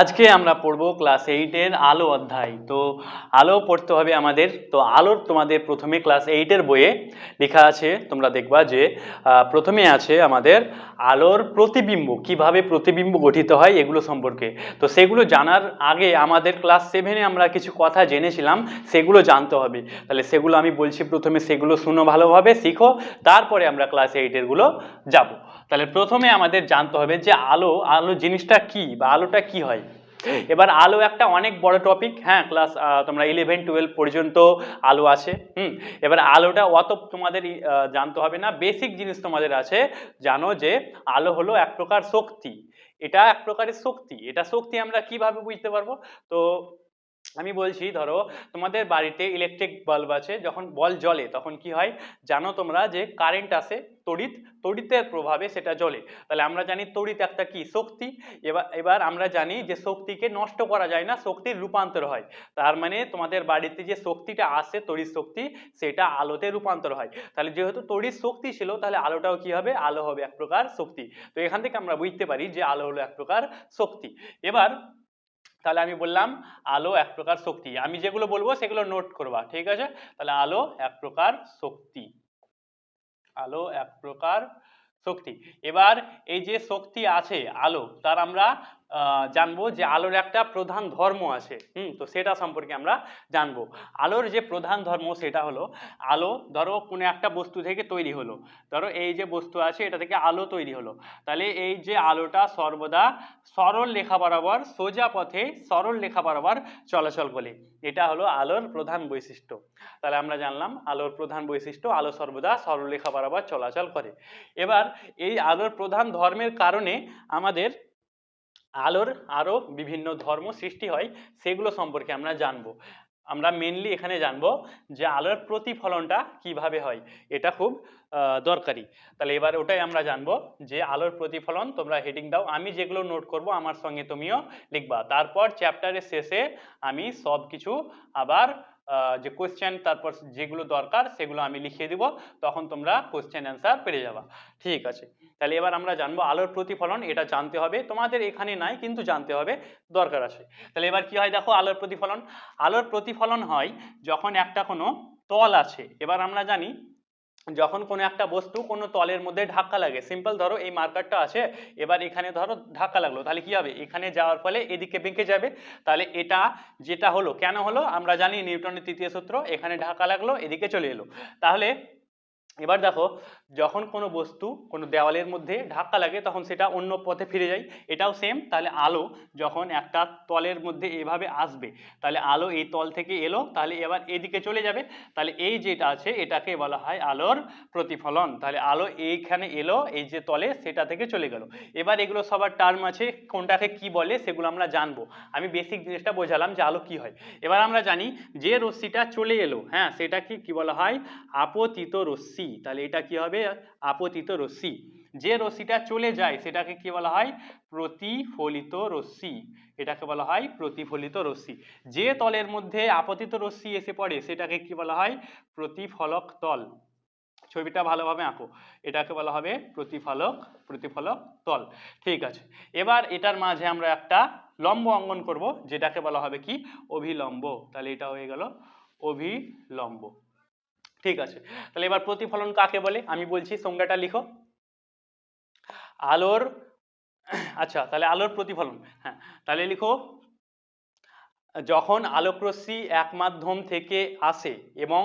আজকে আমরা পড়ব ক্লাস এইটের আলো অধ্যায়। তো আলো পড়তে হবে আমাদের। তো আলোর তোমাদের প্রথমে ক্লাস এইটের বইয়ে লেখা আছে, তোমরা দেখবা যে প্রথমে আছে আমাদের আলোর প্রতিবিম্ব, কীভাবে প্রতিবিম্ব গঠিত হয় এগুলো সম্পর্কে। তো সেগুলো জানার আগে আমাদের ক্লাস সেভেনে আমরা কিছু কথা জেনেছিলাম, সেগুলো জানতে হবে। তাহলে সেগুলো আমি বলছি প্রথমে, সেগুলো শুনো ভালোভাবে, শিখো, তারপরে আমরা ক্লাস এইটেরগুলো যাব। তাহলে প্রথমে আমাদের জানতে হবে যে আলো আলো জিনিসটা কি বা আলোটা কি হয়? এবার আলো একটা অনেক বড় টপিক হ্যাঁ? ক্লাস তোমরা ইলেভেন টুয়েলভ পর্যন্ত আলো আছে, হুম? এবার আলোটা অত তোমাদের জানতে হবে না। বেসিক জিনিস তোমাদের আছে, জানো যে আলো হলো এক প্রকার শক্তি। এটা এক প্রকারের শক্তি। এটা শক্তি আমরা কীভাবে বুঝতে পারব? তো আমি বলছি, ধরো তোমাদের বাড়িতে ইলেকট্রিক বাল্ব আছে, যখন বল জ্বলে, তখন কি হয়? জানো তোমরা যে কারেন্ট আসে তড়িৎ, তড়িতের প্রভাবে সেটা জ্বলে। তাহলে আমরা জানি তড়িৎ একটা কি? শক্তি। এবার এবার আমরা জানি যে শক্তিকে নষ্ট করা যায় না, শক্তির রূপান্তর হয়। তার মানে তোমাদের বাড়িতে যে শক্তিটা আসে, তড়িৎ শক্তি, সেটা আলোতে রূপান্তর হয়। তাহলে যেহেতু তড়িৎ শক্তি ছিল, তাহলে আলোটাও কি হবে? আলো হবে এক প্রকার শক্তি। তো এখান থেকে আমরা বুঝতে পারি যে আলো হলো এক প্রকার শক্তি। এবার তাহলে আমি বললাম আলো এক প্রকার শক্তি। আমি যেগুলো বলব সেগুলো নোট করবা, ঠিক আছে? তাহলে আলো এক প্রকার শক্তি। আলো এক প্রকার শক্তি। এবার এই যে শক্তি আছে, আলো, তার আমরা জানব যে আলোর একটা প্রধান ধর্ম আছে। হুম, তো সেটা সম্পর্কে আমরা জানব। আলোর যে প্রধান ধর্ম সেটা হলো, আলো ধরো কোনো একটা বস্তু থেকে তৈরি হলো। ধরো এই যে বস্তু আছে, এটা থেকে আলো তৈরি হলো। তাহলে এই যে আলোটা সর্বদা সরল লেখা বরাবর, সোজা পথে সরল লেখা বরাবর চলাচল করে। এটা হলো আলোর প্রধান বৈশিষ্ট্য। তাহলে আমরা জানলাম, আলোর প্রধান বৈশিষ্ট্য, আলো সর্বদা সরল লেখা বরাবর চলাচল করে। এবার এই আলোর প্রধান ধর্মের কারণে আমাদের আলোর আরও বিভিন্ন ধর্ম সৃষ্টি হয়, সেগুলো সম্পর্কে আমরা জানব। আমরা মেনলি এখানে জানব যে আলোর প্রতিফলনটা কীভাবে হয়, এটা খুব দরকারি। তাহলে এবার ওটাই আমরা জানব যে আলোর প্রতিফলন, তোমরা হেডিং দাও, আমি যেগুলো নোট করব, আমার সঙ্গে তুমিও লিখবা। তারপর চ্যাপ্টারের শেষে আমি সব কিছু আবার যে কোশ্চেন তারপর যেগুলো দরকার, সেগুলো আমি লিখিয়ে দিব, তখন তোমরা কোশ্চেন অ্যান্সার পেরে যাবা। ঠিক আছে। তাহলে এবার আমরা জানব আলোর প্রতিফলন, এটা জানতে হবে। তোমাদের এখানে নাই, কিন্তু জানতে হবে, দরকার আছে। তাহলে এবার কি হয় দেখো, আলোর প্রতিফলন। আলোর প্রতিফলন হয় যখন একটা কোনো তল আছে। এবার আমরা জানি, যখন কোনো একটা বস্তু কোনো তলের মধ্যে ধাক্কা লাগে সিম্পল ধরো এই মার্কারটা আছে, এবার এখানে ধরো ধাক্কা লাগল, তাহলে কি হবে? এখানে যাওয়ার ফলে এদিকে বেঁকে যাবে। তাহলে এটা যেটা হলো, কেন হলো? আমরা জানি নিউটনের তৃতীয় সূত্র, এখানে ধাক্কা লাগল, এদিকে চলে এলো। তাহলে এবার দেখো যখন কোনো বস্তু কোনো দেওয়ালের মধ্যে ধাক্কা লাগে, তখন সেটা অন্য পথে ফিরে যায়। এটাও সেম তাহলে আলো যখন একটা তলের মধ্যে এভাবে আসবে, তাহলে আলো এই তল থেকে এলো, তাহলে এবার এদিকে চলে যাবে। তাহলে এই যেটা আছে, এটাকে বলা হয় আলোর প্রতিফলন। তাহলে আলো এইখানে এলো, এই যে তলে সেটা থেকে চলে গেল। এবার এগুলো সবার টার্ম আছে, কোনটাকে কি বলে সেগুলো আমরা জানব। আমি বেসিক জিনিসটা বোঝালাম যে আলো কি হয়। এবার আমরা জানি যে রশ্মিটা চলে এলো হ্যাঁ সেটাকে কি বলা হয়? আপতিত রশ্মি। তাহলে এটা কি হবে? আপতিত রশ্মি। যে রশ্মিটা চলে যায়, সেটাকে কি বলা হয়? প্রতিফলিত রশ্মি। এটাকে বলা হয় প্রতিফলিত রশ্মি। যে তলের মধ্যে আপতিত রশ্মি এসে পড়ে, সেটাকে কি বলা হয়? প্রতিফলক তল। ছবিটা ভালোভাবে আঁকো। এটাকে বলা হবে প্রতিফলক প্রতিফলক তল। ঠিক আছে। এবার এটার মাঝে আমরা একটা লম্ব অঙ্কন করব, যেটাকে বলা হবে কি? অভিলম্ব। তাহলে এটা হয়ে গেল অভিলম্ব। ঠিক আছে। তাহলে এবার প্রতিফলন কাকে বলে? আমি বলছি সংজ্ঞাটা লিখো। আলোর আচ্ছা তাহলে আলোর প্রতিফলন হ্যাঁ তাহলে লিখো, যখন আলোকরশ্মি এক মাধ্যম থেকে আসে এবং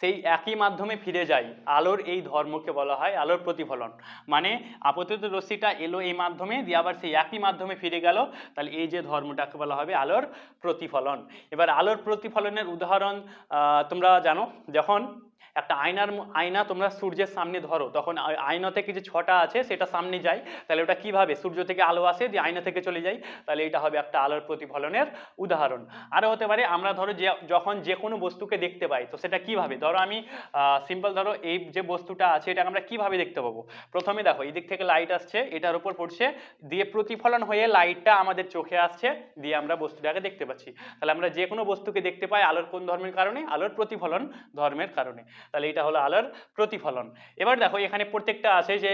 সেই একই মাধ্যমে ফিরে যায়, আলোর এই ধর্মকে বলা হয় আলোর প্রতিফলন। মানে আপতিত রশ্মিটা এলো এই মাধ্যমে, দিয়ে আবার সেই একই মাধ্যমে ফিরে গেল, তাহলে এই যে ধর্মটাকে বলা হবে আলোর প্রতিফলন। এবার আলোর প্রতিফলনের উদাহরণ তোমরা জানো, যখন একটা আয়নার আয়না তোমরা সূর্যের সামনে ধরো, তখন আয়না থেকে যে ছটা আছে, সেটা সামনে যায়, তাহলে ওটা কীভাবে? সূর্য থেকে আলো আসে, দিয়ে আয়না থেকে চলে যায়, তাহলে এটা হবে একটা আলোর প্রতিফলনের উদাহরণ। আরও হতে পারে, আমরা ধরো যে, যখন যে কোনো বস্তুকে দেখতে পাই, তো সেটা কীভাবে? ধরো আমি সিম্পল ধরো এই যে বস্তুটা আছে এটা আমরা কীভাবে দেখতে পাবো? প্রথমে দেখো, এই দিক থেকে লাইট আসছে, এটার উপর পড়ছে, দিয়ে প্রতিফলন হয়ে লাইটটা আমাদের চোখে আসছে, দিয়ে আমরা বস্তুটাকে দেখতে পাচ্ছি। তাহলে আমরা যে কোনো বস্তুকে দেখতে পাই, আলোর কোন ধর্মের কারণে? আলোর প্রতিফলন ধর্মের কারণে। তাহলে এটা হলো আলোর প্রতিফলন। এবার দেখো, এখানে প্রত্যেকটা আছে যে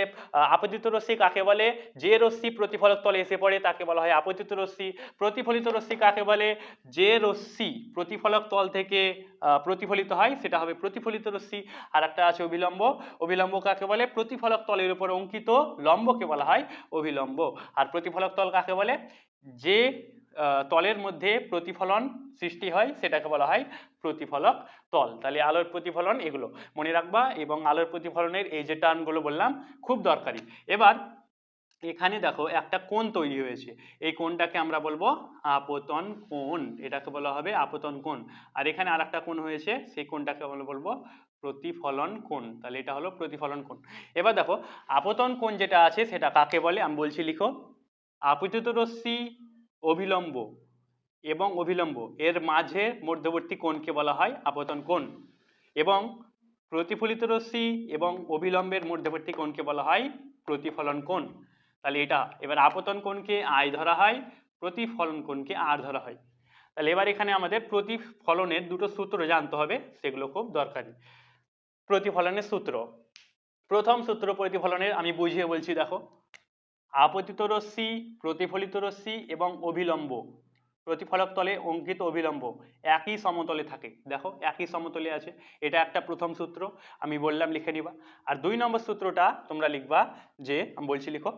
আপতিত রশ্মি কাকে বলে? যে রশ্মি প্রতিফলক তলে এসে পড়ে তাকে বলা হয় আপতিত রশ্মি। প্রতিফলিত রশ্মি কাকে বলে? যে রশ্মি প্রতিফলক তল থেকে প্রতিফলিত হয়, সেটা হবে প্রতিফলিত রশ্মি। আর একটা আছে অবিলম্ব। অবিলম্ব কাকে বলে? প্রতিফলক তলের উপর অঙ্কিত লম্বকে বলা হয় অবিলম্ব। আর প্রতিফলক তল কাকে বলে? যে তলের মধ্যে প্রতিফলন সৃষ্টি হয়, সেটাকে বলা হয় প্রতিফলক তল। তাহলে আলোর প্রতিফলন এগুলো। মনে রাখবা, এবং আলোর প্রতিফলনের এই যে টার্মগুলো বললাম, খুব দরকারি। এবার এখানে দেখো, একটা কোণ তৈরি হয়েছে। এই কোণটাকে আমরা বলব আপতন কোণ। এটাকে বলা হবে আপতন কোণ। আর এখানে আর একটা কোণ হয়েছে, সেই কোণটাকে আমরা বলব প্রতিফলন কোণ। তাহলে এটা হলো প্রতিফলন কোণ। এবার দেখো, আপতন কোণ যেটা আছে, সেটা কাকে বলে? আমি বলছি, লিখো। আপতিত রশ্মি অভিলম্ব এবং অভিলম্ব। এর মাঝে মধ্যবর্তী কোণকে বলা হয় আপতন কোণ এবং প্রতিফলিত রশ্মি এবং অবিলম্বের মধ্যবর্তী কোণকে বলা হয় প্রতিফলন কোণ। তাহলে এটা, এবার আপতন কোণকে আই ধরা হয়, প্রতিফলন কোণকে আর ধরা হয়। তাহলে এবার এখানে আমাদের প্রতিফলনের দুটো সূত্র জানতে হবে, সেগুলো খুব দরকারি। প্রতিফলনের সূত্র, প্রথম সূত্র প্রতিফলনের আমি বুঝিয়ে বলছি, দেখো। আপতিত রশ্মি, প্রতিফলিত রশ্মি এবং অভিলম্ব। প্রতিফলক তলে অঙ্কিত অভিলম্ব। একই সমতলে থাকে। দেখো, একই সমতলে আছে। এটা একটা প্রথম সূত্র। আমি বললাম লিখে নিবা। আর দুই নম্বর সূত্রটা তোমরা লিখবা যে, আমি বলছি লিখো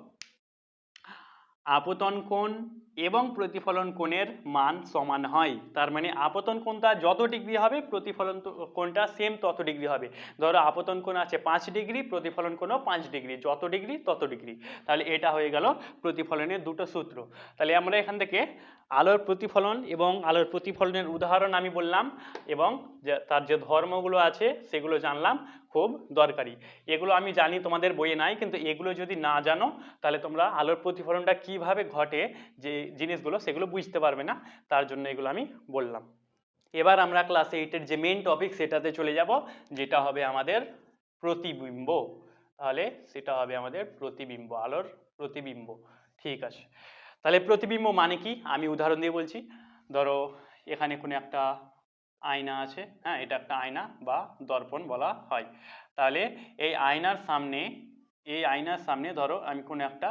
আপতন কোণ এবং প্রতিফলন কোণের মান সমান হয়। তার মানে আপতন কোণটা যত ডিগ্রি হবে, প্রতিফলন কোণটা সেম তত ডিগ্রি হবে। ধরো আপতন কোণ আছে পাঁচ ডিগ্রি, প্রতিফলন কোণও পাঁচ ডিগ্রি। যত ডিগ্রি তত ডিগ্রি। তাহলে এটা হয়ে গেল প্রতিফলনের দুটো সূত্র। তাহলে আমরা এখান থেকে আলোর প্রতিফলন এবং আলোর প্রতিফলনের উদাহরণ আমি বললাম এবং তার যে ধর্মগুলো আছে সেগুলো জানলাম, খুব দরকারি। এগুলো আমি জানি তোমাদের বইয়ে নাই, কিন্তু এগুলো যদি না জানো, তাহলে তোমরা আলোর প্রতিফলনটা কীভাবে ঘটে, যে জিনিসগুলো সেগুলো বুঝতে পারবে না, তার জন্য এগুলো আমি বললাম। এবার আমরা ক্লাস এইটের যে মেন টপিক সেটাতে চলে যাব, যেটা হবে আমাদের প্রতিবিম্ব। তাহলে সেটা হবে আমাদের প্রতিবিম্ব, আলোর প্রতিবিম্ব। ঠিক আছে। তাহলে প্রতিবিম্ব মানে কি? আমি উদাহরণ দিয়ে বলছি। ধরো, এখানে কোনো একটা আয়না আছে হ্যাঁ? এটা একটা আয়না বা দর্পণ বলা হয়। তাহলে এই আয়নার সামনে, এই আয়নার সামনে ধরো, আমি কোনো একটা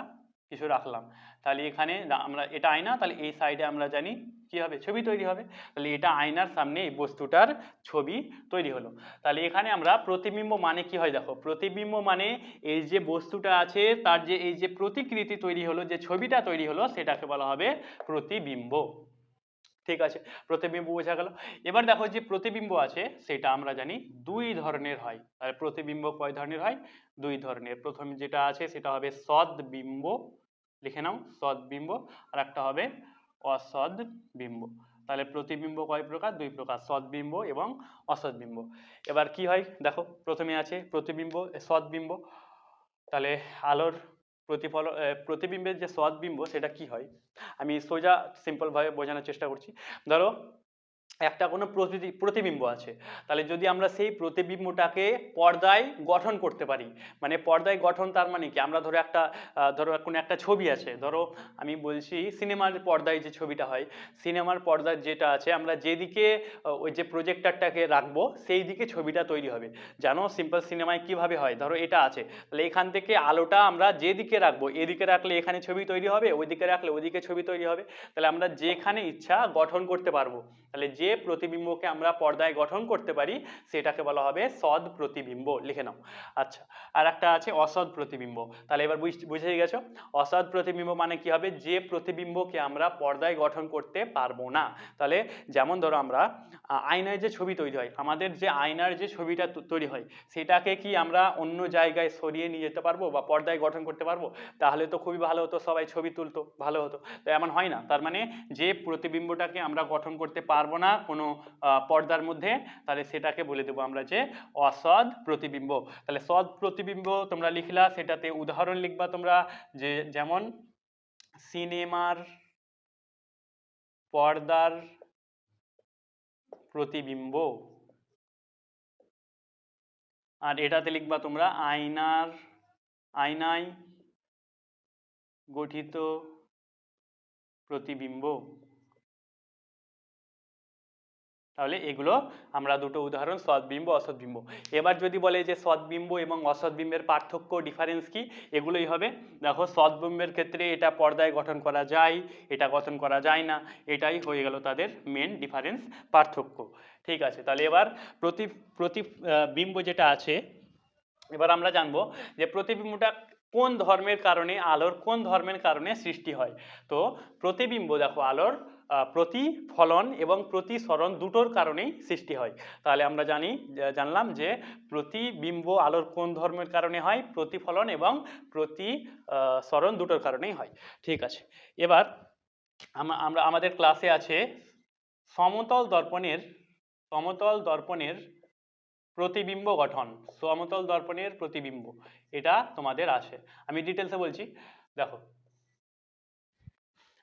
কিছু রাখলাম। তাহলে এখানে আমরা এটা আয়না, তাহলে এই সাইডে আমরা জানি কি হবে? ছবি তৈরি হবে। তাহলে এটা আয়নার সামনে এই বস্তুটার ছবি তৈরি হলো। তাহলে এখানে আমরা প্রতিবিম্ব মানে কি হয় দেখো? প্রতিবিম্ব মানে এই যে বস্তুটা আছে, তার যে এই যে প্রতিকৃতি তৈরি হলো, যে ছবিটা তৈরি হলো, সেটাকে বলা হবে প্রতিবিম্ব। ঠিক আছে, প্রতিবিম্ব বোঝা গেল। এবার দেখো যে প্রতিবিম্ব আছে, সেটা আমরা জানি দুই ধরনের হয়। আর প্রতিবিম্ব কয় ধরনের হয়? দুই ধরনের। প্রথম যেটা আছে, সেটা হবে সদ্বিম্ব। লিখে নাও, সদ্বিম্ব। আর একটা হবে অসৎ বিম্ব তাহলে প্রতিবিম্ব কয় প্রকার? দুই প্রকার, সদ্বিম্ব এবং অসৎবিম্ব এবার কি হয়? দেখো, প্রথমে আছে প্রতিবিম্ব, সদ্বিম্ব। তাহলে আলোর প্রতিফল প্রতিবিম্বের যে সদ্বিম্ব সেটা কি হয়? আমি সোজা সিম্পলভাবে বোঝানোর চেষ্টা করছি। ধরো একটা কোনো প্রতি প্রতিবিম্ব আছে। তাহলে যদি আমরা সেই প্রতিবিম্বটাকে পর্দায় গঠন করতে পারি মানে পর্দায় গঠন তার মানে কি? আমরা ধরো একটা ধরো কোনো একটা ছবি আছে, ধরো আমি বলছি সিনেমার পর্দায় যে ছবিটা হয়, সিনেমার পর্দায় যেটা আছে, আমরা যেদিকে ওই যে প্রজেক্টরটাকে রাখব সেই দিকে ছবিটা তৈরি হবে। জানো? সিম্পল সিনেমায় কীভাবে হয়? ধরো এটা আছে। তাহলে এখান থেকে আলোটা আমরা যেদিকে রাখব, এদিকে রাখলে এখানে ছবি তৈরি হবে, ওইদিকে রাখলে ওইদিকে ছবি তৈরি হবে। তাহলে আমরা যেখানে ইচ্ছা গঠন করতে পারব। তাহলে যে প্রতিবিম্বকে আমরা পর্দায় গঠন করতে পারি, সেটাকে বলা হবে সদ প্রতিবিম্ব। লিখে নাও। আচ্ছা আর একটা আছে অসৎ প্রতিবিম্ব। তাহলে এবার বুঝ- গেছো? অসৎ প্রতিবিম্ব মানে কি হবে? যে প্রতিবিম্বকে আমরা পর্দায় গঠন করতে পারব না। তাহলে যেমন ধরো আমরা আয়নায় যে ছবি তৈরি হয়, আমাদের যে আয়নার যে ছবিটা তৈরি হয়, সেটাকে কি আমরা অন্য জায়গায় সরিয়ে নিয়ে যেতে পারব বা পর্দায় গঠন করতে পারব? তাহলে তো খুবই ভালো হতো, সবাই ছবি তুলতো, ভালো হতো। তো এমন হয় না। তার মানে যে প্রতিবিম্বটাকে আমরা গঠন করতে পারব না কোনো আহ, পর্দার মধ্যে তাহলে সেটাকে বলে দেবো আমরা যে অসৎ প্রতিবিম্ব। তাহলে সৎ প্রতিবিম্ব তোমরা লিখলা সেটাতে উদাহরণ লিখবা তোমরা যে যেমন সিনেমার পর্দার প্রতিবিম্ব। আর এটাতে লিখবা তোমরা আয়নার আয়নায় গঠিত প্রতিবিম্ব। তাহলে এগুলো আমরা দুটো উদাহরণ, সৎবিম্ব, অসৎবিম্ব। এবার যদি বলে যে সৎবিম্ব এবং অসৎবিম্বের পার্থক্য ডিফারেন্স কি? এগুলোই হবে। দেখো, সৎবিম্বের ক্ষেত্রে এটা পর্দায় গঠন করা যায়, এটা গঠন করা যায় না, এটাই হয়ে গেল তাদের মেন ডিফারেন্স পার্থক্য। ঠিক আছে, তাহলে এবার প্রতি প্রতি বিম্ব যেটা আছে, এবার আমরা জানব যে প্রতিবিম্বটা কোন ধর্মের কারণে, আলোর কোন ধর্মের কারণে সৃষ্টি হয়। তো প্রতিবিম্ব, দেখো, আলোর প্রতিফলন এবং প্রতিসরণ দুটোর কারণেই সৃষ্টি হয়। তাহলে আমরা জানি জানলাম যে প্রতিবিম্ব আলোর কোন ধর্মের কারণে হয়? প্রতিফলন এবং প্রতিসরণ দুটোর কারণেই হয়। ঠিক আছে। এবার আমরা, আমাদের ক্লাসে আছে সমতল দর্পণের সমতল দর্পণের প্রতিবিম্ব গঠন। সমতল দর্পণের প্রতিবিম্ব। এটা তোমাদের আছে। আমি ডিটেলসে বলছি। দেখো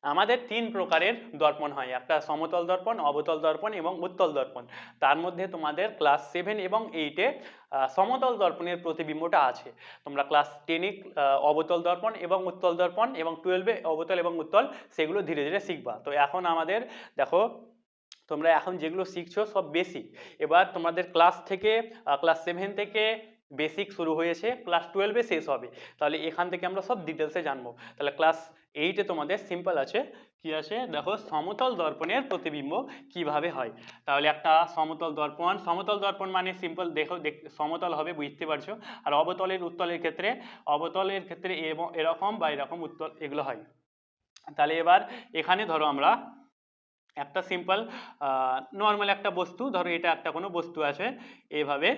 আমাদের তিন প্রকারের দর্পণ হয়। একটা সমতল দর্পণ, অবতল দর্পণ এবং উত্তল দর্পণ। তার মধ্যে তোমাদের ক্লাস সেভেন এবং এইটে সমতল দর্পণের প্রতিবিম্বটা আছে। তোমরা ক্লাস টেনে অবতল দর্পণ এবং উত্তল দর্পণ এবং টুয়েলভে অবতল এবং উত্তল, সেগুলো ধীরে ধীরে শিখবা। তো এখন আমাদের, দেখো, তোমরা এখন যেগুলো শিখছো সব বেসিক এবার তোমাদের ক্লাস থেকে ক্লাস সেভেন থেকে বেসিক শুরু হয়েছে। ক্লাস টুয়েলভে শেষ হবে। তাহলে এখান থেকে আমরা সব ডিটেলসে জানব। তাহলে ক্লাস এইটে তোমাদের সিম্পল আছে। কি আছে? দেখো, সমতল দর্পণের প্রতিবিম্ব কীভাবে হয়? তাহলে একটা সমতল দর্পণ সমতল দর্পণ মানে সিম্পল দেখো সমতল হবে, বুঝতে পারছ? আর অবতলের উত্তলের ক্ষেত্রে, অবতলের ক্ষেত্রে এরকম বা এরকম উত্তল এগুলো হয়। তাহলে এবার এখানে ধরো আমরা একটা সিম্পল নর্মাল একটা বস্তু, ধরো এটা একটা কোনো বস্তু আছে এইভাবে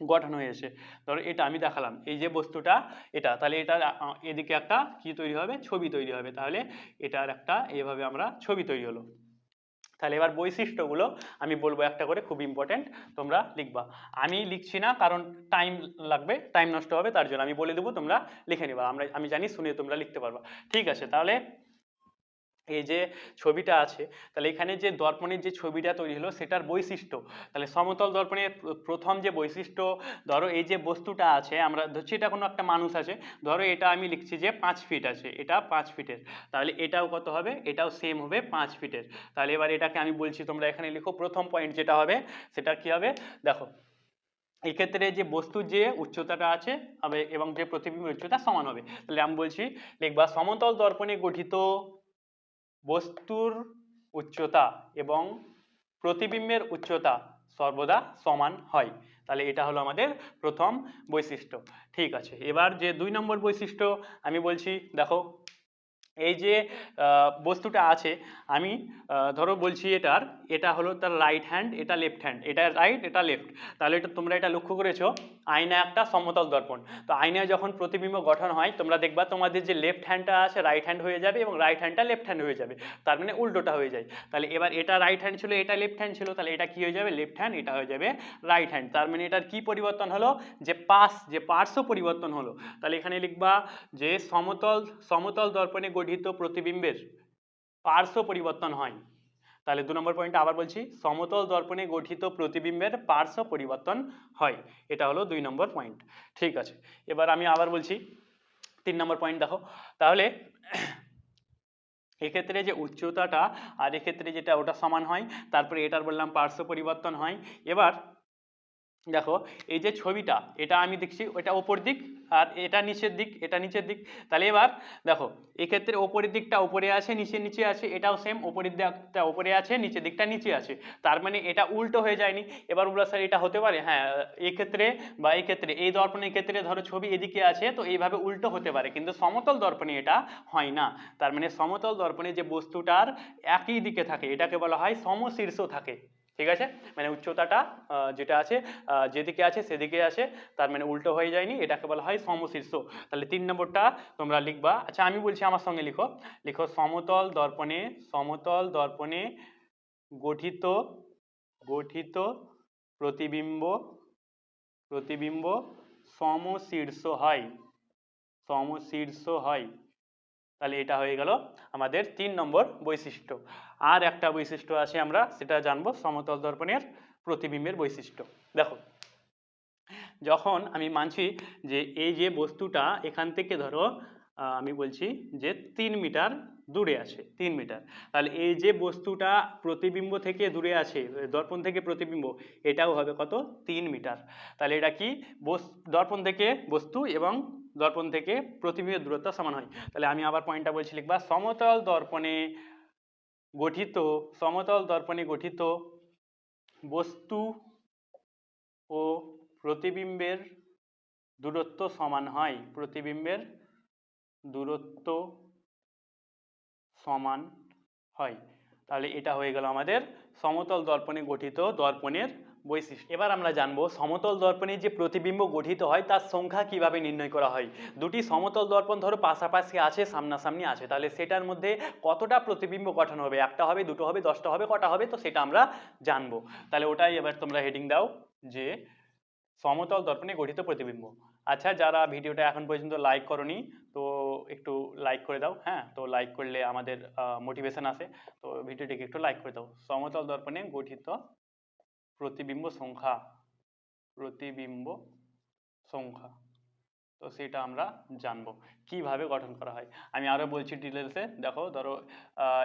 গঠন হয়েছে ধরো এটা আমি দেখালাম, এই যে বস্তুটা, এটা, তাহলে এটা এদিকে একটা কি তৈরি হবে? ছবি তৈরি হবে। তাহলে এটার একটা এইভাবে আমরা ছবি তৈরি হলো। তাহলে এবার বৈশিষ্ট্যগুলো আমি বলব একটা করে, খুব ইম্পর্টেন্ট তোমরা লিখবা। আমি লিখছি না কারণ টাইম লাগবে টাইম নষ্ট হবে, তার জন্য আমি বলে দেবো, তোমরা লিখে নিবা। আমরা, আমি জানি শুনে তোমরা লিখতে পারবা। ঠিক আছে, তাহলে এই যে ছবিটা আছে, তাহলে এখানে যে দর্পণের যে ছবিটা তৈরি হলো সেটার বৈশিষ্ট্য, তাহলে সমতল দর্পণের প্রথম যে বৈশিষ্ট্য, ধরো এই যে বস্তুটা আছে, আমরা ধরছি এটা কোনো একটা মানুষ আছে, ধরো এটা আমি লিখছি যে পাঁচ ফিট আছে, এটা পাঁচ ফিটের, তাহলে এটাও কত হবে? এটাও সেম হবে পাঁচ ফিটের, তাহলে এবার এটাকে আমি বলছি তোমরা এখানে লিখো প্রথম পয়েন্ট যেটা হবে, সেটা কি হবে? দেখো, এক্ষেত্রে যে বস্তুর যে উচ্চতাটা আছে হবে এবং যে প্রতিবিম্ব উচ্চতা সমান হবে, তাহলে আমি বলছি, লিখবা সমতল দর্পণে গঠিত বস্তুর উচ্চতা এবং প্রতিবিম্বের উচ্চতা সর্বদা সমান হয়। তাহলে এটা হলো আমাদের প্রথম বৈশিষ্ট্য। ঠিক আছে, এবার যে দুই নম্বর বৈশিষ্ট্য আমি বলছি, দেখো এই যে বস্তুটা আছে, আমি ধরো বলছি এটার, এটা হলো তার রাইট হ্যান্ড এটা লেফট হ্যান্ড এটা রাইট এটা লেফট তাহলে এটা তোমরা এটা লক্ষ্য করেছ, আয়না একটা সমতল দর্পণ, তো আয়নায় যখন প্রতিবিম্ব গঠন হয়, তোমরা দেখবা তোমাদের যে লেফট হ্যান্ডটা আছে রাইট হ্যান্ড হয়ে যাবে এবং রাইট হ্যান্ডটা লেফট হ্যান্ড হয়ে যাবে, তার মানে উল্টোটা হয়ে যায়, তাহলে এবার এটা রাইট হ্যান্ড ছিল, এটা লেফট হ্যান্ড ছিল, তাহলে এটা কি হয়ে যাবে লেফট হ্যান্ড এটা হয়ে যাবে রাইট হ্যান্ড তার মানে এটার কি পরিবর্তন হলো, যে পাশ, যে পার্শ্ব পরিবর্তন হলো, তাহলে এখানে লিখবা যে সমতল সমতল দর্পণে গঠিত প্রতিবিম্বের পার্শ্ব পরিবর্তন হয়। তাহলে দু নম্বর পয়েন্ট আবার বলছি, সমতল দর্পণে গঠিত প্রতিবিম্বের পার্শ্ব পরিবর্তন হয়। এটা হলো দুই নম্বর পয়েন্ট ঠিক আছে, এবার আমি আবার বলছি, তিন নম্বর পয়েন্ট দেখো। তাহলে এক্ষেত্রে যে উচ্চতাটা আর এক্ষেত্রে যেটা ওটা সমান হয়, তারপরে এটার বললাম পার্শ্ব পরিবর্তন হয়। এবার দেখো, এই যে ছবিটা, এটা আমি দেখছি ওটা ওপর দিক আর এটা নিচের দিক, এটা নিচের দিক। তাহলে এবার দেখো, এক্ষেত্রে ওপরের দিকটা ওপরে আছে নিচে নিচে আছে, এটাও সেম ওপরের দিকটা ওপরে আছে, নিচের দিকটা নিচে আছে। তার মানে এটা উল্টো হয়ে যায়নি। এবার বলব স্যার এটা হতে পারে হ্যাঁ এই ক্ষেত্রে বা এই ক্ষেত্রে এই দর্পণের ক্ষেত্রে ধরো ছবি এদিকে আছে, তো এইভাবে উল্টো হতে পারে, কিন্তু সমতল দর্পণে এটা হয় না। তার মানে সমতল দর্পণে যে বস্তুটার একই দিকে থাকে, এটাকে বলা হয় সমশীর্ষ থাকে। ঠিক আছে? মানে উচ্চতাটা যেটা আছে যেদিকে আছে সেদিকে আছে, তার মানে উল্টো হয়ে যায়নি, এটাকে বলা হয় সমশীর্ষ। তাহলে তিন নম্বরটা তোমরা লিখবা। আচ্ছা আমি বলছি আমার সঙ্গে লিখো। লিখো, সমতল দর্পণে সমতল দর্পণে গঠিত গঠিত প্রতিবিম্ব প্রতিবিম্ব সমশীর্ষ হয়। সমশীর্ষ হয়। তাহলে এটা হয়ে গেল আমাদের তিন নম্বর বৈশিষ্ট্য। আর একটা বৈশিষ্ট্য আছে আমরা, সেটা জানব সমতল দর্পণের প্রতিবিম্বের বৈশিষ্ট্য। দেখো, যখন আমি মানছি যে এই যে বস্তুটা এখান থেকে ধরো আমি বলছি যে তিন মিটার দূরে আছে, তিন মিটার। তাহলে এই যে বস্তুটা প্রতিবিম্ব থেকে দূরে আছে, দর্পণ থেকে প্রতিবিম্ব, এটাও হবে কত? তিন মিটার। তাহলে এটা কি? দর্পণ থেকে বস্তু এবং দর্পণ থেকে প্রতিবিম্বের দূরত্ব সমান হয়। তাহলে আমি আবার পয়েন্টটা বলছি, লিখবা সমতল দর্পণে গঠিত, সমতল দর্পণে গঠিত বস্তু ও প্রতিবিম্বের দূরত্ব সমান হয়। প্রতিবিম্বের দূরত্ব সমান হয়। তাহলে এটা হয়ে গেল আমাদের সমতল দর্পণে গঠিত দর্পণের বৈশিষ্ট্য। এবার আমরা জানব সমতল দর্পণে যে প্রতিবিম্ব গঠিত হয়, তার সংখ্যা কীভাবে নির্ণয় করা হয়? দুটি সমতল দর্পণ ধরো, পাশাপাশি আছে, সামনাসামনি আছে। তাহলে সেটার মধ্যে কতটা প্রতিবিম্ব গঠন হবে? একটা হবে, দুটো হবে, দশটা হবে, কটা হবে? তো সেটা আমরা জানব। তাহলে ওটাই এবার তোমরা হেডিং দাও যে সমতল দর্পণে গঠিত প্রতিবিম্ব। আচ্ছা যারা ভিডিওটা এখন পর্যন্ত লাইক করনি, তো একটু লাইক করে দাও। হ্যাঁ তো লাইক করলে আমাদের মোটিভেশন আসে। তো ভিডিওটিকে একটু লাইক করে দাও। সমতল দর্পণে গঠিত প্রতিবিম্ব সংখ্যা প্রতিবিম্ব সংখ্যা। তো সেটা আমরা জানব। কীভাবে গঠন করা হয়? আমি আরও বলছি ডিটেলসে দেখো, ধরো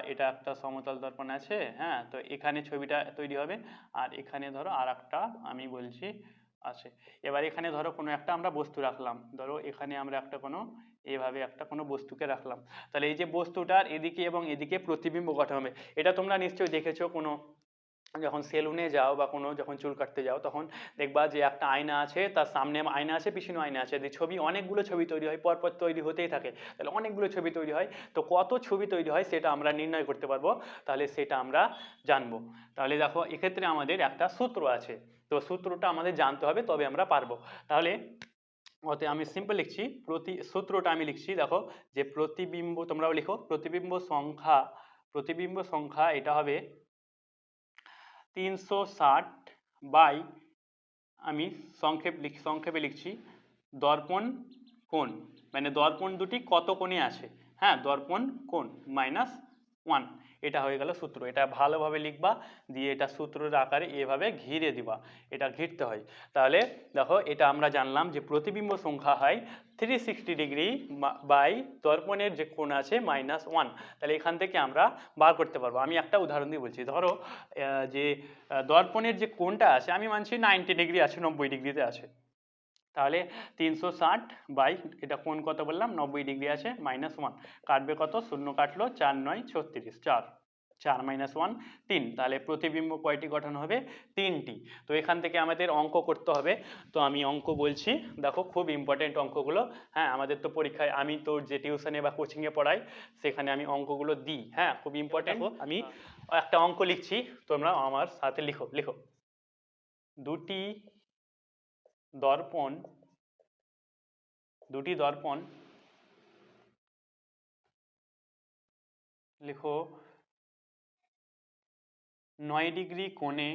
এটা একটা সমতল দর্পণ আছে হ্যাঁ? তো এখানে ছবিটা তৈরি হবে। আর এখানে ধরো আর আমি বলছি আছে। এবার এখানে ধরো কোনো একটা আমরা বস্তু রাখলাম। ধরো এখানে আমরা একটা কোনো, এভাবে একটা কোনো বস্তুকে রাখলাম। তাহলে এই যে বস্তুটার এদিকে এবং এদিকে প্রতিবিম্ব গঠন হবে, এটা তোমরা নিশ্চয়ই দেখেছ কোনো? যখন সেলুনে যাও বা কোনো যখন চুল কাটতে যাও, তখন দেখবা যে একটা আয়না আছে, তার সামনে আয়না আছে, পিছনে আয়না আছে। যে ছবি, অনেকগুলো ছবি তৈরি হয়, পরপর তৈরি হতেই থাকে। তাহলে অনেকগুলো ছবি তৈরি হয়। তো কত ছবি তৈরি হয় সেটা আমরা নির্ণয় করতে পারব। তাহলে সেটা আমরা জানব। তাহলে দেখো, এক্ষেত্রে আমাদের একটা সূত্র আছে। তো সূত্রটা আমাদের জানতে হবে, তবে আমরা পারব। তাহলে ওতে আমি সিম্পল লিখছি, প্রতি সূত্রটা আমি লিখছি, দেখো, যে প্রতিবিম্ব তোমরাও লিখো, প্রতিবিম্ব সংখ্যা প্রতিবিম্ব সংখ্যা এটা হবে তিনশো ষাট বাই, আমি সংক্ষেপ লিখ, সংক্ষেপে লিখছি, দর্পণ কোণ। মানে দর্পণ দুটি কত কোণে আছে? হ্যাঁ দর্পণ কোণ মাইনাস ওয়ান এটা হয়ে গেল সূত্র। এটা ভালোভাবে লিখবা, দিয়ে এটা সূত্রের আকারে এভাবে ঘিরে দিবা। এটা ঘিরতে হয়। তাহলে দেখো, এটা আমরা জানলাম যে প্রতিবিম্ব সংখ্যা হয় থ্রি সিক্সটি ডিগ্রি বাই দর্পণের যে কোণ আছে মাইনাস ওয়ান তাহলে এখান থেকে আমরা বার করতে পারব। আমি একটা উদাহরণ দিয়ে বলছি। ধরো যে দর্পণের যে কোণটা আছে, আমি মানছি নাইনটি ডিগ্রি আছে, নব্বই ডিগ্রিতে আছে। তাহলে তিনশো ষাট বাই এটা কোন কত বললাম? নব্বই ডিগ্রি আছে মাইনাস ওয়ান কাটবে কত? শূন্য কাটলো চার নয় ছত্রিশ চার। চার মাইনাস ওয়ান তিন। তাহলে প্রতিবিম্ব কয়টি গঠন হবে? তিনটি। তো এখান থেকে আমাদের অঙ্ক করতে হবে। তো আমি অঙ্ক বলছি দেখো খুব ইম্পর্টেন্ট অঙ্কগুলো। হ্যাঁ আমাদের তো পরীক্ষায় আমি তো যে টিউশনে বা কোচিংয়ে পড়াই সেখানে আমি অঙ্কগুলো দিই। হ্যাঁ খুব ইম্পর্টেন্ট আমি একটা অঙ্ক লিখছি তোমরা আমার সাথে লিখো লিখো। দুটি দর্পণ, দুটি দর্পণ। লিখো, নয় ডিগ্রি কোণে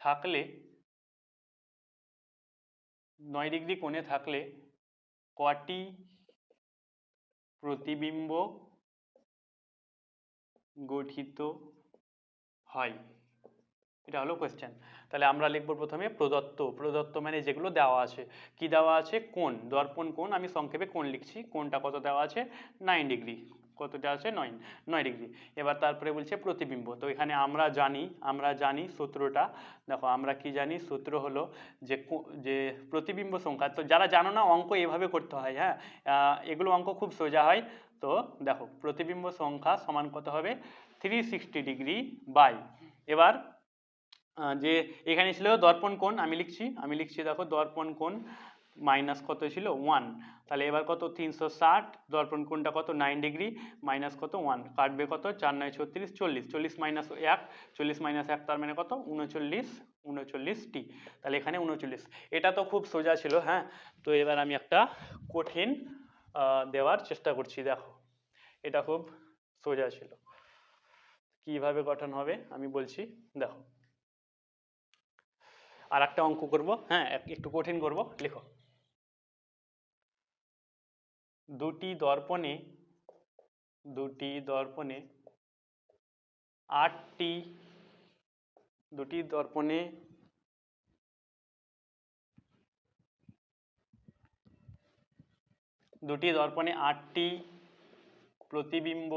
থাকলে, নয় ডিগ্রি কোণে থাকলে কটি প্রতিবিম্ব গঠিত হয়? এটা হলো কোয়েশ্চেন তাহলে আমরা লিখব প্রথমে প্রদত্ত। প্রদত্ত মানে যেগুলো দেওয়া আছে। কি দেওয়া আছে? কোণ। দর্পণ কোণ। আমি সংক্ষেপে কোণ লিখছি। কোণটা কত দেওয়া আছে? নাইন ডিগ্রি কতটা আছে? নয় নয় ডিগ্রি এবার তারপরে বলছে প্রতিবিম্ব। তো এখানে আমরা জানি আমরা জানি সূত্রটা। দেখো, আমরা কি জানি? সূত্র হলো যে যে প্রতিবিম্ব সংখ্যা। তো যারা জানো না, অঙ্ক এভাবে করতে হয় হ্যাঁ? এগুলো অঙ্ক খুব সোজা হয়। তো দেখো, প্রতিবিম্ব সংখ্যা সমান কত হবে? থ্রি সিক্সটি ডিগ্রি বাই এবার যে এখানে ছিল দর্পণ কোণ, আমি লিখছি আমি লিখছি দেখো দর্পণ কোণ মাইনাস কত ছিল? ওয়ান তাহলে এবার কত? তিনশো ষাট, দর্পণ কোণটা কত? নাইন ডিগ্রি মাইনাস কত? ওয়ান কাটবে কত? চার নয় ছত্রিশ, চল্লিশ। চল্লিশ মাইনাস এক, চল্লিশ মাইনাস এক তার মানে কত? উনচল্লিশ, উনচল্লিশটি। তাহলে এখানে উনচল্লিশ। এটা তো খুব সোজা ছিল হ্যাঁ? তো এবার আমি একটা কঠিন দেওয়ার চেষ্টা করছি, দেখো। এটা খুব সোজা ছিল। কীভাবে গঠন হবে আমি বলছি, দেখো। আর একটা অঙ্ক করব হ্যাঁ একটু কঠিন করব, লেখো। দুটি দর্পণে দুটি দর্পণে আটটি, দুটি দর্পণে দুটি দর্পণে আটটি প্রতিবিম্ব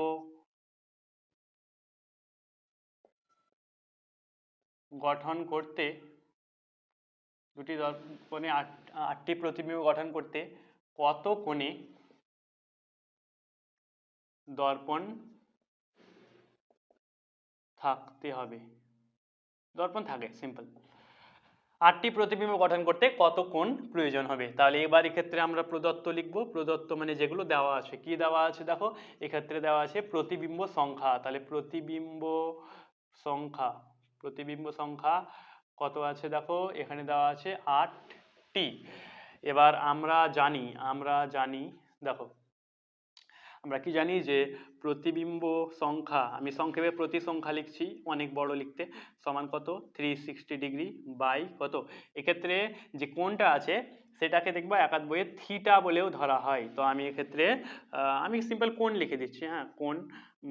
গঠন করতে দুটি দর্পণে আট, আটটি প্রতিবিম্ব গঠন করতে কত কোণে দর্পণ থাকতে হবে? দর্পণ থাকে সিম্পল আটটি প্রতিবিম্ব গঠন করতে কত কোণ প্রয়োজন হবে? তাহলে এবার এক্ষেত্রে আমরা প্রদত্ত লিখব। প্রদত্ত মানে যেগুলো দেওয়া আছে। কি দেওয়া আছে দেখো? এক্ষেত্রে দেওয়া আছে প্রতিবিম্ব সংখ্যা। তাহলে প্রতিবিম্ব সংখ্যা প্রতিবিম্ব সংখ্যা কত আছে দেখো? এখানে দেওয়া আছে আটটি। এবার আমরা জানি আমরা জানি, দেখো, আমরা কি জানি যে প্রতিবিম্ব সংখ্যা, আমি সংক্ষেপে প্রতি সংখ্যা লিখছি, অনেক বড় লিখতে, সমান কত? থ্রি সিক্সটি ডিগ্রি বাই কত? এক্ষেত্রে যে কোনটা আছে সেটাকে দেখবা একাত বইয়ে থিটা বলেও ধরা হয়। তো আমি এক্ষেত্রে আমি সিম্পল কোণ লিখে দিচ্ছি হ্যাঁ কোণ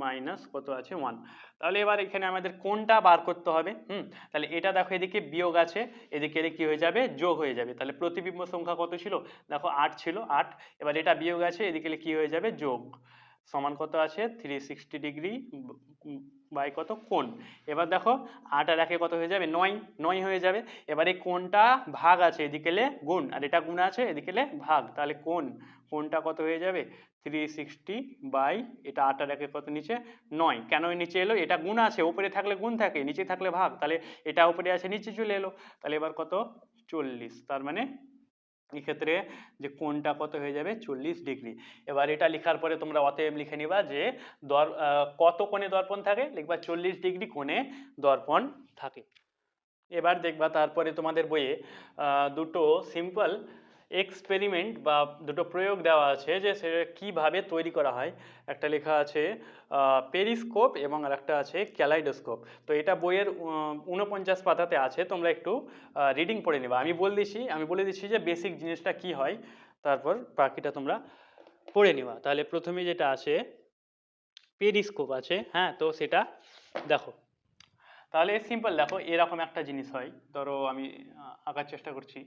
মাইনাস কত আছে ওয়ান তাহলে এবার এখানে আমাদের কোণটা বার করতে হবে, হুম? তাহলে এটা দেখো এদিকে বিয়োগ আছে, এদিকে এলে কি হয়ে যাবে? যোগ হয়ে যাবে। তাহলে প্রতিবিম্ব সংখ্যা কত ছিল? দেখো আট ছিল, আট। এবার এটা বিয়োগ আছে, এদিকে কি হয়ে যাবে? যোগ। সমান কত আছে? থ্রি সিক্সটি ডিগ্রি বাই কত? কোণ। এবার দেখো, আট আর একে কত হয়ে যাবে? নয়। নয় হয়ে যাবে। এবার এই কোণটা ভাগ আছে, এদিকে এলে গুণ। আর এটা গুণ আছে, এদিকে এলে ভাগ। তাহলে কোণ। কোণটা কত হয়ে যাবে? থ্রি সিক্সটি বাই, এটা আট আর একে কত নিচে? নয়। কেন নিচে এলো? এটা গুণ আছে, উপরে থাকলে গুণ থাকে, নিচে থাকলে ভাগ। তাহলে এটা উপরে আছে, নিচে চলে এলো। তাহলে এবার কত? চল্লিশ। তার মানে এক্ষেত্রে যে কোনটা কত হয়ে যাবে? চল্লিশ ডিগ্রি। এবার এটা লেখার পরে তোমরা অতএব লিখে নিবা যে দর কত কোণে দর্পণ থাকে? লিখবা চল্লিশ ডিগ্রি কোণে দর্পণ থাকে। এবার দেখবা তারপরে তোমাদের বইয়ে দুটো সিম্পল এক্সপেরিমেন্ট বা দুটো প্রয়োগ দেওয়া আছে যে সেটা কীভাবে তৈরি করা হয়। একটা লেখা আছে পেরিস্কোপ এবং আর একটা আছে ক্যালাইডোস্কোপ তো এটা বইয়ের উনপঞ্চাশ পাতাতে আছে, তোমরা একটু রিডিং পড়ে নেবা। আমি বলে দিচ্ছি আমি বলে দিচ্ছি যে বেসিক জিনিসটা কি হয়, তারপর বাকিটা তোমরা পড়ে নেবা। তাহলে প্রথমে যেটা আছে পেরিস্কোপ আছে হ্যাঁ তো সেটা দেখো। তাহলে সিম্পল দেখো, এরকম একটা জিনিস হয়। ধরো আমি আঁকার চেষ্টা করছি।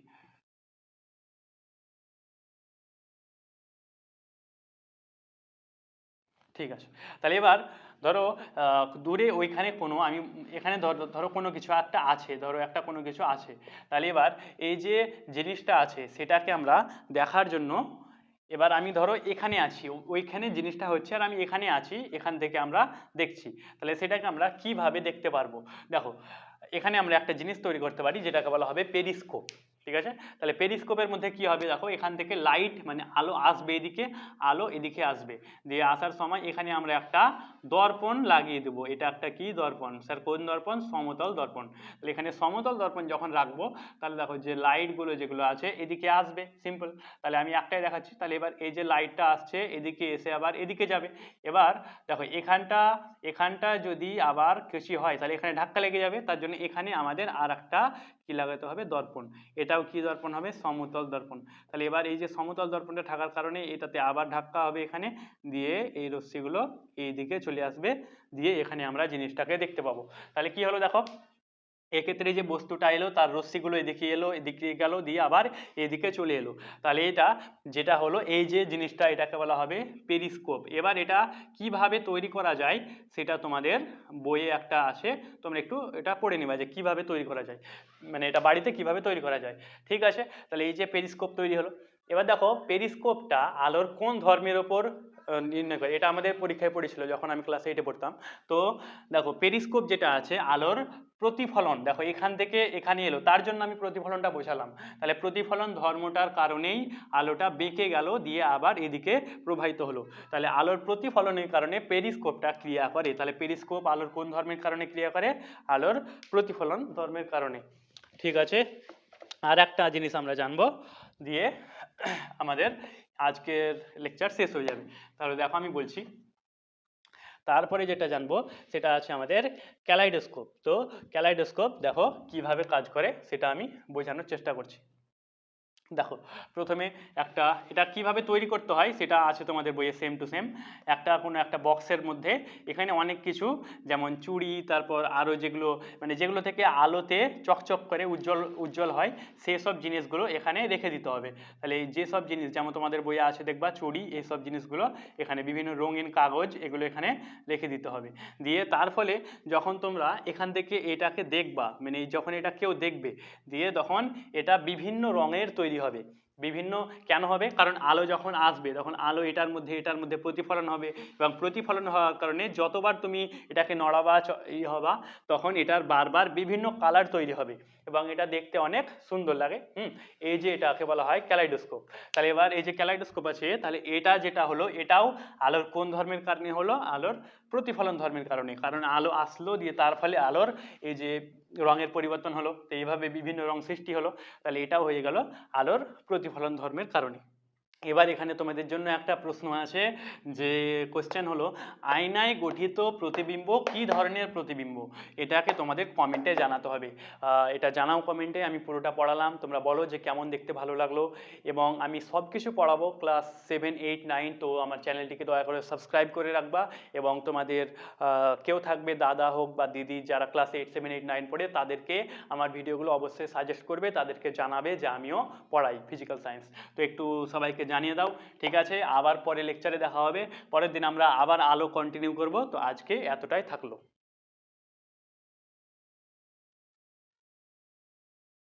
ঠিক আছে। তাহলে এবার ধরো দূরে ওইখানে কোনো, আমি এখানে ধরো ধরো কোনো কিছু একটা আছে, ধরো একটা কোনো কিছু আছে। তাহলে এবার এই যে জিনিসটা আছে, সেটাকে আমরা দেখার জন্য এবার আমি ধরো এখানে আছি ওইখানে জিনিসটা হচ্ছে আর আমি এখানে আছি, এখান থেকে আমরা দেখছি। তাহলে সেটাকে আমরা কীভাবে দেখতে পারব? দেখো, এখানে আমরা একটা জিনিস তৈরি করতে পারি, যেটাকে বলা হবে পেরিস্কোপ। ঠিক আছে? তাহলে পেরিস্কোপের মধ্যে কি হবে দেখো? এখান থেকে লাইট মানে আলো আসবে এদিকে, আলো এদিকে আসবে। দিয়ে আসার সময় এখানে আমরা একটা দর্পণ লাগিয়ে দেবো। এটা একটা কি দর্পণ? স্যার, কোন দর্পণ? সমতল দর্পণ। তাহলে এখানে সমতল দর্পণ যখন রাখব, তাহলে দেখো যে লাইটগুলো যেগুলো আছে এদিকে আসবে। সিম্পল তাহলে আমি একটাই দেখাচ্ছি। তাহলে এবার এই যে লাইটটা আসছে, এদিকে এসে আবার এদিকে যাবে। এবার দেখো, এখানটা এখানটা যদি আবার কিছু হয়, তাহলে এখানে ধাক্কা লেগে যাবে। তার জন্য এখানে আমাদের আর একটা কি লাগাতে হবে? দর্পণ। এটাও কি দর্পণ হবে? সমতল দর্পণ। তাহলে এবার এই যে সমতল দর্পণটা থাকার কারণে এটাতে আবার ধাক্কা হবে এখানে। দিয়ে এই রশ্মিগুলো এই দিকে চলে আসবে। দিয়ে এখানে আমরা জিনিসটাকে দেখতে পাবো। তাহলে কি হলো দেখো? এক্ষেত্রে যে বস্তুটা এলো, তার রশ্মিগুলো এদিকে এলো, এদিকে গেল, দিয়ে আবার এদিকে চলে এলো। তাহলে এটা যেটা হলো, এই যে জিনিসটা এটাকে বলা হবে পেরিস্কোপ। এবার এটা কীভাবে তৈরি করা যায়, সেটা তোমাদের বইয়ে একটা আছে। তোমরা একটু এটা পড়ে নিবা যে কীভাবে তৈরি করা যায় মানে এটা বাড়িতে কীভাবে তৈরি করা যায়। ঠিক আছে? তাহলে এই যে পেরিস্কোপ তৈরি হলো। এবার দেখো, পেরিস্কোপটা আলোর কোন ধর্মের ওপর নির্ণয় করে। এটা আমাদের পরীক্ষায় পড়েছিল যখন আমি ক্লাস এইটে পড়তাম। তো দেখো পেরিস্কোপ যেটা আছে, আলোর প্রতিফলন, দেখো এখান থেকে এখানে এলো, তার জন্য আমি প্রতিফলনটা বোঝালাম। তাহলে প্রতিফলন ধর্মটার কারণেই আলোটা বেঁকে গেল, দিয়ে আবার এদিকে প্রবাহিত হলো। তাহলে আলোর প্রতিফলনের কারণে পেরিস্কোপটা ক্রিয়া করে। তাহলে পেরিস্কোপ আলোর কোন ধর্মের কারণে ক্রিয়া করে? আলোর প্রতিফলন ধর্মের কারণে। ঠিক আছে? আর একটা জিনিস আমরা জানব, দিয়ে আমাদের আজকের লেকচার শেষ হয়ে যাবে। তাহলে দেখো আমি বলছি, তারপরে যেটা জানব সেটা আছে আমাদের ক্যালাইডোস্কোপ। তো ক্যালাইডোস্কোপ দেখো কীভাবে কাজ করে সেটা আমি বোঝানোর চেষ্টা করছি। দেখো, প্রথমে একটা, এটা কীভাবে তৈরি করতে হয় সেটা আছে তোমাদের বইয়ে সেম টু সেম একটা কোনো একটা বক্সের মধ্যে এখানে অনেক কিছু, যেমন চুড়ি, তারপর আরও যেগুলো মানে যেগুলো থেকে আলোতে চকচক করে উজ্জ্বল উজ্জ্বল হয় সেই সব জিনিসগুলো এখানে রেখে দিতে হবে। তাহলে এই যেসব জিনিস, যেমন তোমাদের বইয়ে আছে দেখবা, চুড়ি এইসব জিনিসগুলো এখানে বিভিন্ন রঙিন কাগজ এগুলো এখানে রেখে দিতে হবে। দিয়ে তার ফলে যখন তোমরা এখান থেকে এটাকে দেখবা মানে যখন এটা কেউ দেখবে, দিয়ে তখন এটা বিভিন্ন রঙের তৈরি হবে। বিভিন্ন কেন হবে? কারণ আলো যখন আসবে, তখন আলো এটার মধ্যে এটার মধ্যে প্রতিফলন হবে এবং প্রতিফলন হওয়ার কারণে যতবার তুমি এটাকে নড়াবা ই হবা, তখন এটার বারবার বিভিন্ন কালার তৈরি হবে এবং এটা দেখতে অনেক সুন্দর লাগে। হুম? এই যে এটাকে বলা হয় ক্যালাইডোস্কোপ তাহলে এবার এই যে ক্যালাইডোস্কোপ আছে, তাহলে এটা যেটা হলো, এটাও আলোর কোন ধর্মের কারণে হলো? আলোর প্রতিফলন ধর্মের কারণে। কারণ আলো আসলো দিয়ে তার ফলে আলোর এই যে রঙের পরিবর্তন হলো, তো এইভাবে বিভিন্ন রং সৃষ্টি হলো, তাহলে এটাও হয়ে গেল আলোর প্রতিফলন ধর্মের কারণে। এবার এখানে তোমাদের জন্য একটা প্রশ্ন আছে, যে কোশ্চেন হলো, আয়নায় গঠিত প্রতিবিম্ব কি ধরনের প্রতিবিম্ব? এটাকে তোমাদের কমেন্টে জানাতে হবে। এটা জানাও কমেন্টে আমি পুরোটা পড়ালাম, তোমরা বলো যে কেমন দেখতে ভালো লাগল। এবং আমি সব কিছু পড়াবো ক্লাস সেভেন এইট নাইন তো আমার চ্যানেলটিকে দয়া করে সাবস্ক্রাইব করে রাখবা। এবং তোমাদের কেউ থাকবে, দাদা হোক বা দিদি, যারা class eight seven eight nine পড়ে, তাদেরকে আমার ভিডিওগুলো অবশ্যই সাজেস্ট করবে, তাদেরকে জানাবে যে আমিও পড়াই ফিজিক্যাল সায়েন্স তো একটু সবাইকে জানিয়ে দাও। ঠিক আছে? আবার পরে লেকচারে দেখা হবে। পরের দিন আমরা আবার আলো কন্টিনিউ করব। তো আজকে এতটাই থাকল।